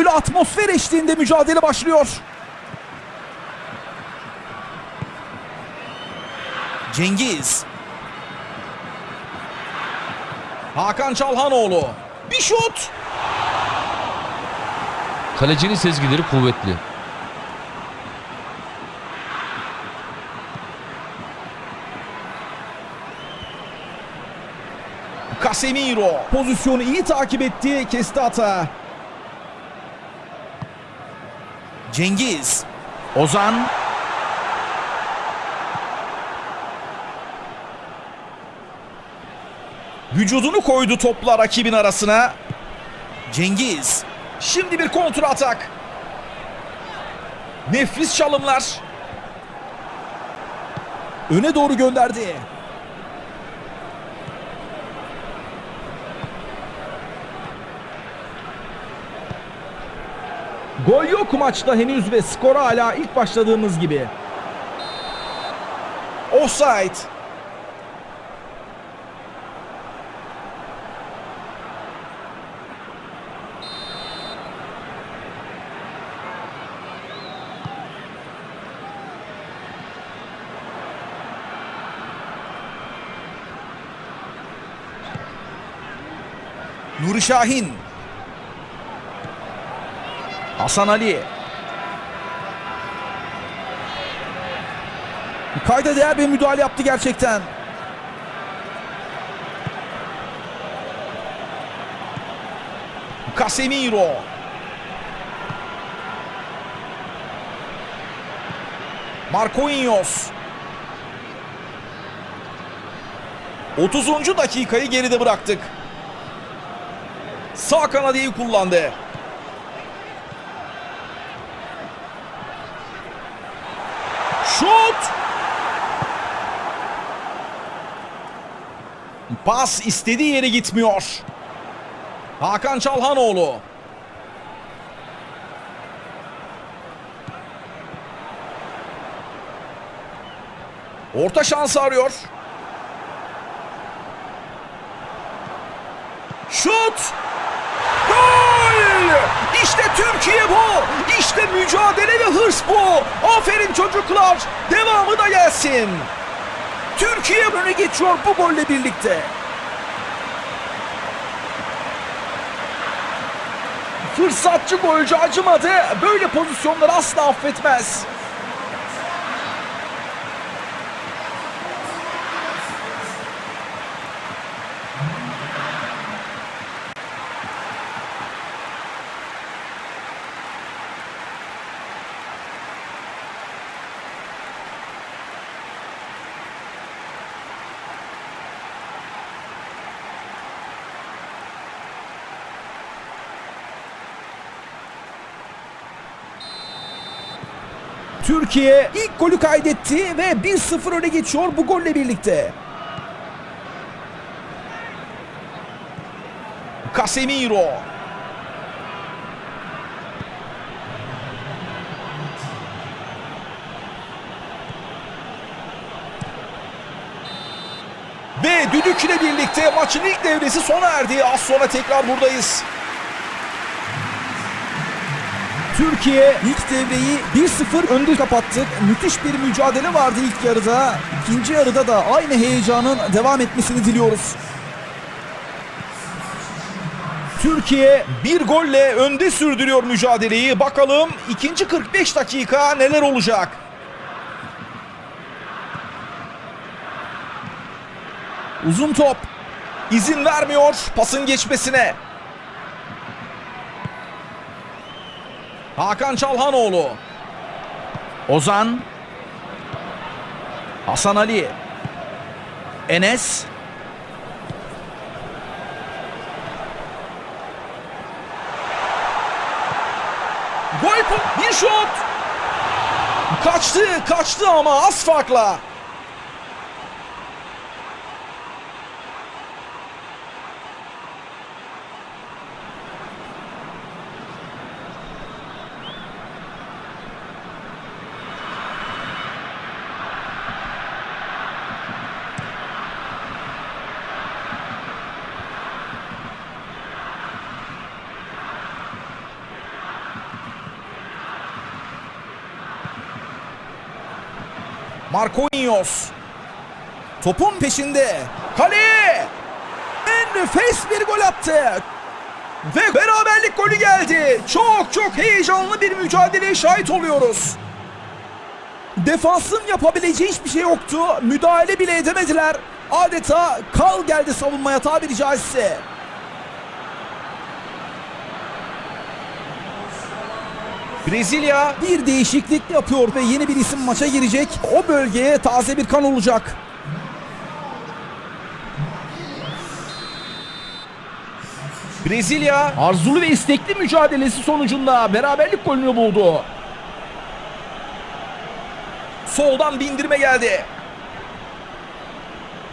Böyle atmosfer eşliğinde mücadele başlıyor. Cengiz. Hakan Çalhanoğlu. Bir şut. Kalecinin sezgileri kuvvetli. Casemiro. Pozisyonu iyi takip etti. Kesti hata. Cengiz. Ozan. Vücudunu koydu topla rakibin arasına. Cengiz. Şimdi bir kontra atak. Nefis çalımlar. Öne doğru gönderdi. Gol yok maçta henüz ve skor hala ilk başladığımız gibi. Offside. Nuri Şahin. Hasan Ali. Kayda değer bir müdahale yaptı gerçekten. Casemiro. Marquinhos. 30. dakikayı geride bıraktık. Sağ kanadı iyi kullandı. Şut! Pas istediği yere gitmiyor. Hakan Çalhanoğlu. Orta şansı arıyor. Şut! Gol! İşte Türkiye bu! İşte mücadele ve hırs bu! Aferin çocuklar! Devamı da gelsin! Türkiye öne geçiyor bu golle birlikte. Fırsatçı golcü acımadı. Böyle pozisyonları asla affetmez. Türkiye ilk golü kaydetti ve 1-0 öne geçiyor bu golle birlikte. Casemiro. Ve düdükle birlikte maçın ilk devresi sona erdi. Az sonra tekrar buradayız. Türkiye ilk devreyi 1-0 önde kapattık. Müthiş bir mücadele vardı ilk yarıda. İkinci yarıda da aynı heyecanın devam etmesini diliyoruz. Türkiye bir golle önde sürdürüyor mücadeleyi. Bakalım ikinci 45 dakika neler olacak? Uzun top. İzin vermiyor pasın geçmesine. Hakan Çalhanoğlu. Ozan. Hasan Ali. Enes. Gol bir şut. Kaçtı, kaçtı ama az farkla. Marquinhos. Topun peşinde. Kaleye. En nefes bir gol attı. Ve beraberlik golü geldi. Çok çok heyecanlı bir mücadeleye şahit oluyoruz. Defansın yapabileceği hiçbir şey yoktu. Müdahale bile edemediler. Adeta kal geldi savunmaya tabiri caizse. Brezilya Bir değişiklik yapıyor ve yeni bir isim maça girecek. O bölgeye taze bir kan olacak. Brezilya Arzulu ve istekli mücadelesi sonucunda beraberlik golünü buldu. soldan bindirme geldi.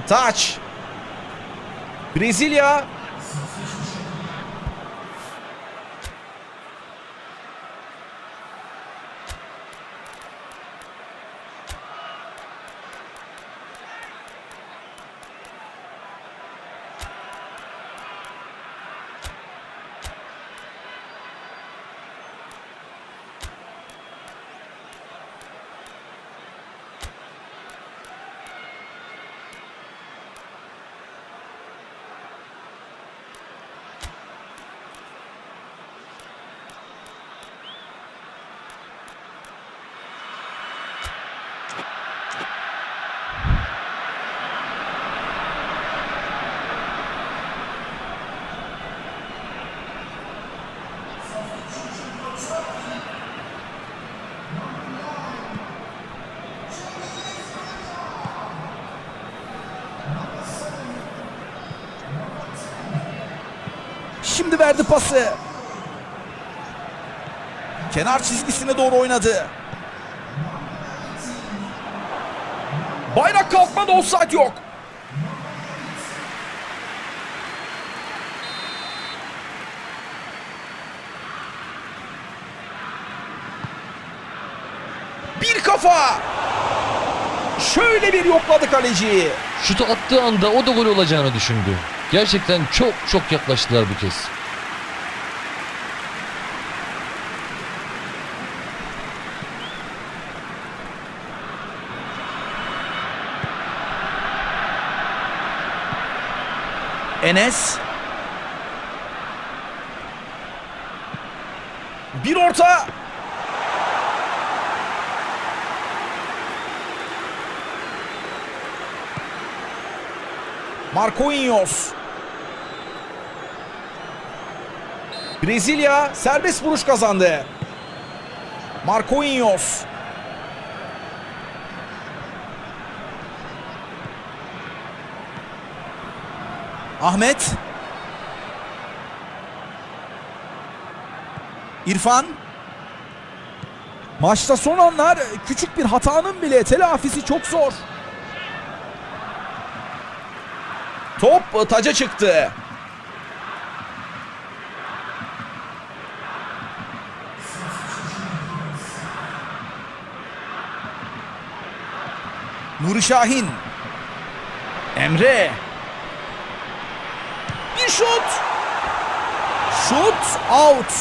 Taç. Brezilya Şimdi verdi pası. Kenar çizgisine doğru oynadı. bayrak kalkmadı offside yok. Bir kafa. Şöyle bir yokladı kaleciyi. Şutu attığı anda o da gol olacağını düşündü. Gerçekten çok çok yaklaştılar bu kez. Enes. Bir orta. Marquinhos. Brezilya serbest vuruş kazandı. Marquinhos. Ahmet. İrfan. Maçta son anlar küçük bir hatanın bile telafisi çok zor. Top taca çıktı. Nuri Şahin. Emre. Bir şut. Şut out.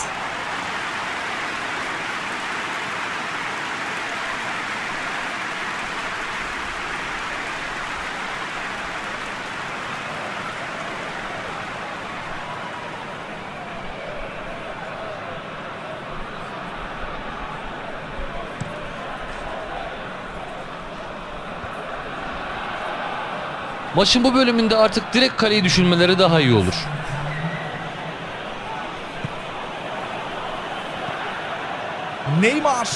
Maçın bu bölümünde artık direkt kaleyi düşünmeleri daha iyi olur. Neymar.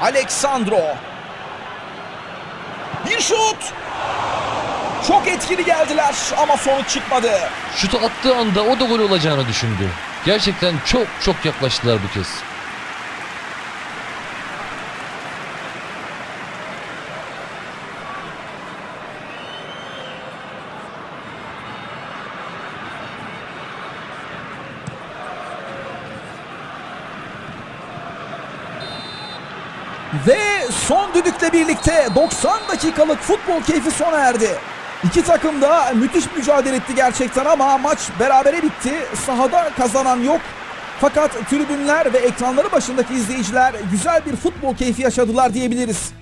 Alexandro. Bir şut. Çok etkili geldiler ama sonuç çıkmadı. Şutu attığı anda o da gol olacağını düşündü. Gerçekten çok çok yaklaştılar bu kez. Ve son düdükle birlikte 90 dakikalık futbol keyfi sona erdi. İki takım da müthiş mücadele etti gerçekten ama maç berabere bitti. Sahada kazanan yok. Fakat tribünler ve ekranları başındaki izleyiciler güzel bir futbol keyfi yaşadılar diyebiliriz.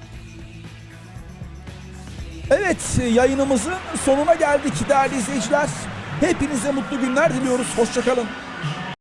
Evet yayınımızın sonuna geldik değerli izleyiciler. Hepinize mutlu günler diliyoruz. Hoşçakalın.